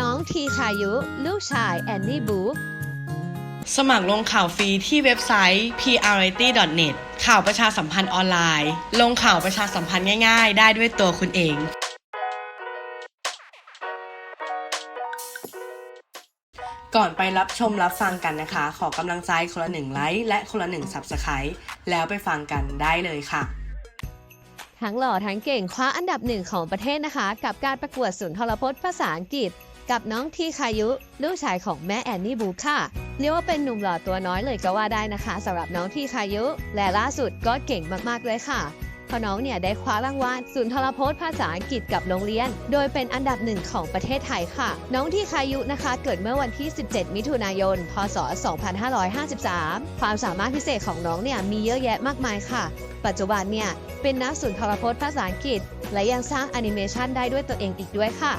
น้องทีคายุ ลูกชายแอนนี่บูสมัครลงข่าวฟรีที่เว็บไซต์ prrity.net ข่าวประชาสัมพันธ์ออนไลน์ ลงข่าวประชาสัมพันธ์ง่ายๆ ได้ด้วยตัวคุณเองก่อนไปรับชมรับฟังกันนะคะ ขอกำลังใจคนละหนึ่งไลค์และคนละหนึ่ง Subscribe แล้วไปฟังกันได้เลยค่ะ ทั้งหล่อทั้งเก่งคว้าอันดับหนึ่งของประเทศนะคะ กับการประกวดสุนทรพจน์ภาษาอังกฤษ กับน้องทีคายุ ลูกชายของแม่แอนนี่บูค่ะเรียกว่าเป็นหนุ่มหล่อตัวน้อยเลยก็ว่าได้นะคะสำหรับน้องทีคายุ และล่าสุดก็เก่งมากๆเลยค่ะเพราะน้องเนี่ยได้คว้ารางวัลสุนทรพจน์ภาษาอังกฤษกับโรงเรียน โดยเป็นอันดับหนึ่งของประเทศไทยค่ะ น้องทีคายุนะคะ เกิดเมื่อวันที่ 17 มิถุนายน พศ 2553 ความสามารถพิเศษของน้องเนี่ยมีเยอะแยะมากมายค่ะ ปัจจุบันเนี่ย เป็นนักสุนทรพจน์ภาษาอังกฤษ และยังสร้างแอนิเมชันได้ด้วยตัวเองอีกด้วยค่ะ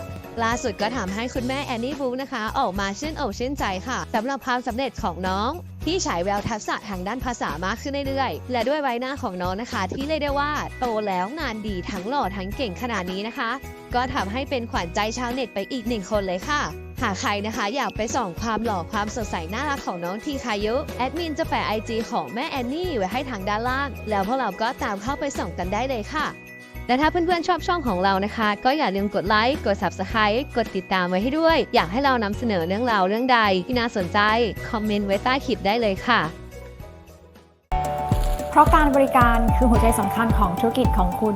ล่าสุดก็ทำให้คุณแม่แอนนี่บูนะคะ ออกมาชื่นอกชื่นใจค่ะสำหรับความสำเร็จของน้องที่ฉายแววทักษะทางด้านภาษามากขึ้นเรื่อยๆ และด้วยใบหน้าของน้องนะคะ ที่เรียกได้ว่าโตแล้วงานดีทั้งหล่อทั้งเก่งขนาดนี้นะคะ ก็ทำให้เป็นขวัญใจชาวเน็ตไปอีกหนึ่งคนเลยค่ะ หากใครนะคะอยากไปส่องความหล่อความสดใสน่ารักของน้องทีคายุแอดมินจะแปะไอจีของแม่แอนนี่ไว้ให้ทางด้านล่าง แล้วพวกเราก็ตามเข้าไปส่องกันได้เลยค่ะและถ้าเพื่อนๆชอบช่องของเรานะคะ ก็อย่าลืมกดไลค์ กด Subscribe กดติดตามไว้ให้ด้วย อยากให้เรานำเสนอเรื่องราวเรื่องใดที่น่าสนใจ คอมเมนต์ไว้ใต้คลิปได้เลยค่ะ เพราะการบริการคือหัวใจสำคัญของธุรกิจของคุณ